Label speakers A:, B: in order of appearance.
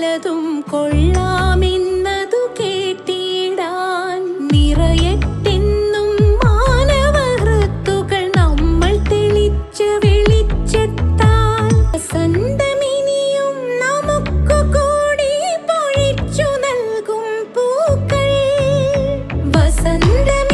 A: പലതും കൊള്ളാമെന്നതു കേട്ടിടാൻ നിറയട്ടെന്നും മാനവഹൃത്തുകൾ നമ്മൾ തെളിച്ച വെളിച്ചത്താൽ സന്തമിനിയും നമുക്ക് കൂടി പൊഴിച്ചു നൽകും പൂക്കൾ. വസന്തം